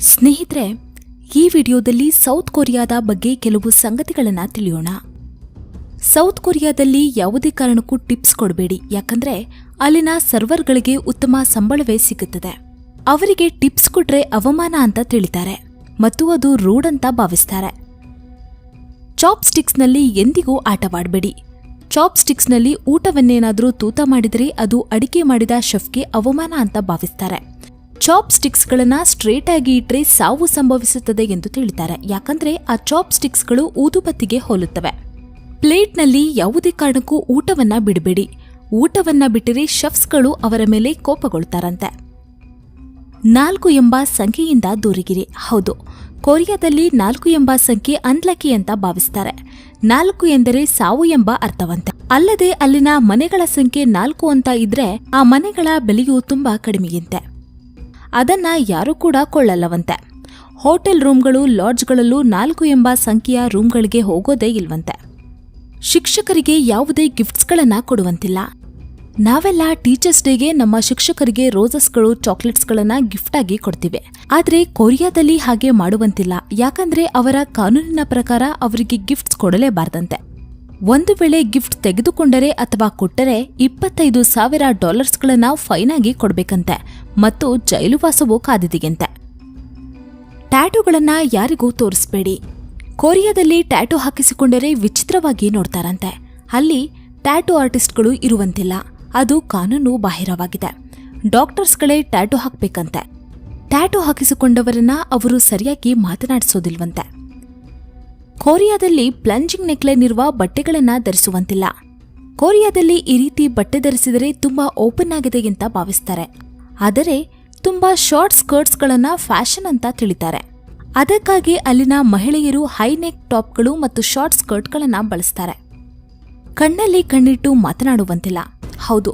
ಸ್ನೇಹಿತರೆ, ಈ ವಿಡಿಯೋದಲ್ಲಿ ಸೌತ್ ಕೊರಿಯಾದ ಬಗ್ಗೆ ಕೆಲವು ಸಂಗತಿಗಳನ್ನು ತಿಳಿಯೋಣ. ಸೌತ್ ಕೊರಿಯಾದಲ್ಲಿ ಯಾವುದೇ ಕಾರಣಕ್ಕೂ ಟಿಪ್ಸ್ ಕೊಡಬೇಡಿ. ಯಾಕಂದ್ರೆ, ಅಲ್ಲಿನ ಸರ್ವರ್ಗಳಿಗೆ ಉತ್ತಮ ಸಂಬಳವೇ ಸಿಗುತ್ತದೆ. ಅವರಿಗೆ ಟಿಪ್ಸ್ ಕೊಟ್ರೆ ಅವಮಾನ ಅಂತ ತಿಳಿತಾರೆ. ಮತ್ತು ಅದು ರೂಡ್ ಅಂತ ಭಾವಿಸ್ತಾರೆ. ಚಾಪ್ ಸ್ಟಿಕ್ಸ್ನಲ್ಲಿ ಎಂದಿಗೂ ಆಟವಾಡಬೇಡಿ. ಚಾಪ್ ಸ್ಟಿಕ್ಸ್ನಲ್ಲಿ ಊಟವನ್ನೇನಾದರೂ ತೂತ ಮಾಡಿದರೆ ಅದು ಅಡಿಕೆ ಮಾಡಿದ ಶೆಫ್ಗೆ ಅವಮಾನ ಅಂತ ಭಾವಿಸ್ತಾರೆ. ಚಾಪ್ ಸ್ಟಿಕ್ಸ್ಗಳನ್ನ ಸ್ಟ್ರೇಟ್ ಆಗಿ ಇಟ್ಟರೆ ಸಾವು ಸಂಭವಿಸುತ್ತದೆ ಎಂದು ತಿಳಿತಾರೆ. ಯಾಕಂದ್ರೆ ಆ ಚಾಪ್ ಸ್ಟಿಕ್ಸ್ಗಳು ಊದುಬತ್ತಿಗೆ ಹೋಲುತ್ತವೆ. ಪ್ಲೇಟ್ನಲ್ಲಿ ಯಾವುದೇ ಕಾರಣಕ್ಕೂ ಊಟವನ್ನ ಬಿಡಬೇಡಿ. ಊಟವನ್ನ ಬಿಟ್ಟರೆ ಶೆಫ್ಸ್ಗಳು ಅವರ ಮೇಲೆ ಕೋಪಗೊಳ್ತಾರಂತೆ. ನಾಲ್ಕು ಎಂಬ ಸಂಖ್ಯೆಯಿಂದ ದೂರಿಗಿರಿ. ಹೌದು, ಕೊರಿಯಾದಲ್ಲಿ ನಾಲ್ಕು ಎಂಬ ಸಂಖ್ಯೆ ಅನ್ಲಕ್ಕಿ ಅಂತ ಭಾವಿಸ್ತಾರೆ. ನಾಲ್ಕು ಎಂದರೆ ಸಾವು ಎಂಬ ಅರ್ಥವಂತೆ. ಅಲ್ಲದೆ ಅಲ್ಲಿನ ಮನೆಗಳ ಸಂಖ್ಯೆ ನಾಲ್ಕು ಅಂತ ಇದ್ರೆ ಆ ಮನೆಗಳ ಬೆಲೆಯು ತುಂಬಾ ಕಡಿಮೆಯಂತೆ. ಅದನ್ನ ಯಾರೂ ಕೂಡ ಕೊಳ್ಳಲ್ಲವಂತೆ. ಹೋಟೆಲ್ ರೂಮ್ಗಳು, ಲಾಡ್ಜ್ಗಳಲ್ಲೂ ನಾಲ್ಕು ಎಂಬ ಸಂಖ್ಯೆಯ ರೂಮ್ಗಳಿಗೆ ಹೋಗೋದೇ ಇಲ್ವಂತೆ. ಶಿಕ್ಷಕರಿಗೆ ಯಾವುದೇ ಗಿಫ್ಟ್ಸ್ಗಳನ್ನ ಕೊಡುವಂತಿಲ್ಲ. ನಾವೆಲ್ಲ ಟೀಚರ್ಸ್ ಡೇಗೆ ನಮ್ಮ ಶಿಕ್ಷಕರಿಗೆ ರೋಸಸ್ಗಳು, ಚಾಕ್ಲೇಟ್ಸ್ಗಳನ್ನ ಗಿಫ್ಟ್ ಆಗಿ ಕೊಡ್ತೀವಿ. ಆದರೆ ಕೊರಿಯಾದಲ್ಲಿ ಹಾಗೆ ಮಾಡುವಂತಿಲ್ಲ. ಯಾಕಂದ್ರೆ ಅವರ ಕಾನೂನಿನ ಪ್ರಕಾರ ಅವರಿಗೆ ಗಿಫ್ಟ್ಸ್ ಕೊಡಲೇಬಾರ್ದಂತೆ. ಒಂದು ವೇಳೆ ಗಿಫ್ಟ್ ತೆಗೆದುಕೊಂಡರೆ ಅಥವಾ ಕೊಟ್ಟರೆ ಇಪ್ಪತ್ತೈದು ಸಾವಿರ ಡಾಲರ್ಸ್ಗಳನ್ನ ಫೈನ್ ಆಗಿ ಕೊಡಬೇಕಂತೆ ಮತ್ತು ಜೈಲುವಾಸವೂ ಕಾದಿದೆಯಂತೆ. ಟ್ಯಾಟೂಗಳನ್ನ ಯಾರಿಗೂ ತೋರಿಸ್ಬೇಡಿ. ಕೊರಿಯಾದಲ್ಲಿ ಟ್ಯಾಟೂ ಹಾಕಿಸಿಕೊಂಡರೆ ವಿಚಿತ್ರವಾಗಿ ನೋಡ್ತಾರಂತೆ. ಅಲ್ಲಿ ಟ್ಯಾಟೂ ಆರ್ಟಿಸ್ಟ್ಗಳು ಇರುವಂತಿಲ್ಲ. ಅದು ಕಾನೂನು ಬಾಹಿರವಾಗಿದೆ. ಡಾಕ್ಟರ್ಸ್ಗಳೇ ಟ್ಯಾಟೂ ಹಾಕಬೇಕಂತೆ. ಟ್ಯಾಟೂ ಹಾಕಿಸಿಕೊಂಡವರನ್ನ ಅವರು ಸರಿಯಾಗಿ ಮಾತನಾಡಿಸೋದಿಲ್ವಂತೆ. ಕೊರಿಯಾದಲ್ಲಿ ಪ್ಲಂಜಿಂಗ್ ನೆಕ್ಲೈನ್ ಇರುವ ಬಟ್ಟೆಗಳನ್ನ ಧರಿಸುವಂತಿಲ್ಲ. ಕೊರಿಯಾದಲ್ಲಿ ಈ ರೀತಿ ಬಟ್ಟೆ ಧರಿಸಿದರೆ ತುಂಬಾ ಓಪನ್ ಆಗಿದೆ ಅಂತ ಭಾವಿಸ್ತಾರೆ. ಆದರೆ ತುಂಬಾ ಶಾರ್ಟ್ ಸ್ಕರ್ಟ್ಸ್ಗಳನ್ನ ಫ್ಯಾಷನ್ ಅಂತ ತಿಳಿತಾರೆ. ಅದಕ್ಕಾಗಿ ಅಲ್ಲಿನ ಮಹಿಳೆಯರು ಹೈ ನೆಕ್ ಟಾಪ್ಗಳು ಮತ್ತು ಶಾರ್ಟ್ ಸ್ಕರ್ಟ್ಗಳನ್ನ ಬಳಸ್ತಾರೆ. ಕಣ್ಣಲ್ಲಿ ಕಣ್ಣಿಟ್ಟು ಮಾತನಾಡುವಂತಿಲ್ಲ. ಹೌದು,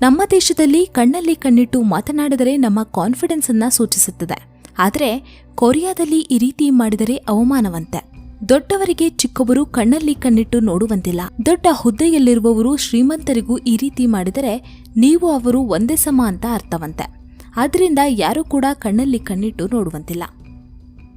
ನಮ್ಮ ದೇಶದಲ್ಲಿ ಕಣ್ಣಲ್ಲಿ ಕಣ್ಣಿಟ್ಟು ಮಾತನಾಡಿದರೆ ನಮ್ಮ ಕಾನ್ಫಿಡೆನ್ಸ್ ಅನ್ನ ಸೂಚಿಸುತ್ತದೆ. ಆದರೆ ಕೊರಿಯಾದಲ್ಲಿ ಈ ರೀತಿ ಮಾಡಿದರೆ ಅವಮಾನವಂತೆ. ದೊಡ್ಡವರಿಗೆ ಚಿಕ್ಕವರು ಕಣ್ಣಲ್ಲಿ ಕಣ್ಣಿಟ್ಟು ನೋಡುವಂತಿಲ್ಲ. ದೊಡ್ಡ ಹುದ್ದೆಯಲ್ಲಿರುವವರು ಶ್ರೀಮಂತರಿಗೂ ಈ ರೀತಿ ಮಾಡಿದರೆ ನೀವು ಅವರು ಒಂದೇ ಸಮ ಅಂತ ಅರ್ಥವಂತೆ. ಆದ್ರಿಂದ ಯಾರೂ ಕೂಡ ಕಣ್ಣಲ್ಲಿ ಕಣ್ಣಿಟ್ಟು ನೋಡುವಂತಿಲ್ಲ.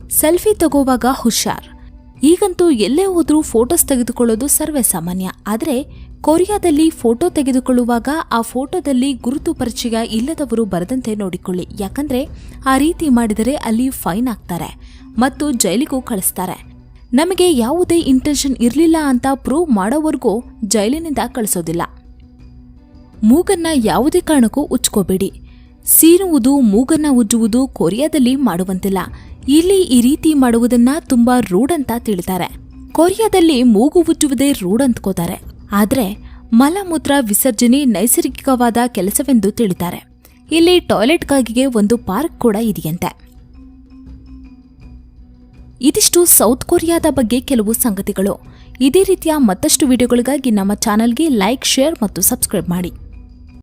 ಸೆಲ್ಫಿ ತಗೋವಾಗ ಹುಷಾರ್. ಈಗಂತೂ ಎಲ್ಲೇ ಹೋದರೂ ಫೋಟೋಸ್ ತೆಗೆದುಕೊಳ್ಳೋದು ಸರ್ವೇ ಸಾಮಾನ್ಯ. ಆದರೆ ಕೊರಿಯಾದಲ್ಲಿ ಫೋಟೋ ತೆಗೆದುಕೊಳ್ಳುವಾಗ ಆ ಫೋಟೋದಲ್ಲಿ ಗುರುತು ಪರಿಚಯ ಇಲ್ಲದವರು ಬರದಂತೆ ನೋಡಿಕೊಳ್ಳಿ. ಯಾಕಂದ್ರೆ ಆ ರೀತಿ ಮಾಡಿದರೆ ಅಲ್ಲಿ ಫೈನ್ ಆಗ್ತಾರೆ ಮತ್ತು ಜೈಲಿಗೂ ಕಳಿಸ್ತಾರೆ. ನಮಗೆ ಯಾವುದೇ ಇಂಟೆನ್ಷನ್ ಇರಲಿಲ್ಲ ಅಂತ ಪ್ರೂವ್ ಮಾಡೋವರೆಗೂ ಜೈಲಿನಿಂದ ಕಳಿಸೋದಿಲ್ಲ. ಮೂಗನ್ನ ಯಾವುದೇ ಕಾರಣಕ್ಕೂ ಉಚ್ಕೋಬೇಡಿ. ಸೀನುವುದು, ಮೂಗನ್ನ ಉಜ್ಜುವುದು ಕೊರಿಯಾದಲ್ಲಿ ಮಾಡುವಂತಿಲ್ಲ. ಇಲ್ಲಿ ಈ ರೀತಿ ಮಾಡುವುದನ್ನ ತುಂಬಾ ರೂಢ್ ಅಂತ ತಿಳಿತಾರೆ. ಕೊರಿಯಾದಲ್ಲಿ ಮೂಗು ಉಜ್ಜುವುದೇ ರೂಢ್ ಅಂದ್ಕೋತಾರೆ ಆದರೆ ಮಲಮೂತ್ರ ವಿಸರ್ಜನೆ ನೈಸರ್ಗಿಕವಾದ ಕೆಲಸವೆಂದು ತಿಳಿತಾರೆ. ಇಲ್ಲಿ ಟಾಯ್ಲೆಟ್ಗಾಗಿಗೆ ಒಂದು ಪಾರ್ಕ್ ಕೂಡ ಇದೆಯಂತೆ. ಇದಿಷ್ಟು ಸೌತ್ ಕೊರಿಯಾದ ಬಗ್ಗೆ ಕೆಲವು ಸಂಗತಿಗಳು. ಇದೇ ರೀತಿಯ ಮತ್ತಷ್ಟು ವಿಡಿಯೋಗಳಿಗಾಗಿ ನಮ್ಮ ಚಾನೆಲ್ಗೆ ಲೈಕ್, ಶೇರ್ ಮತ್ತು ಸಬ್ಸ್ಕ್ರೈಬ್ ಮಾಡಿ.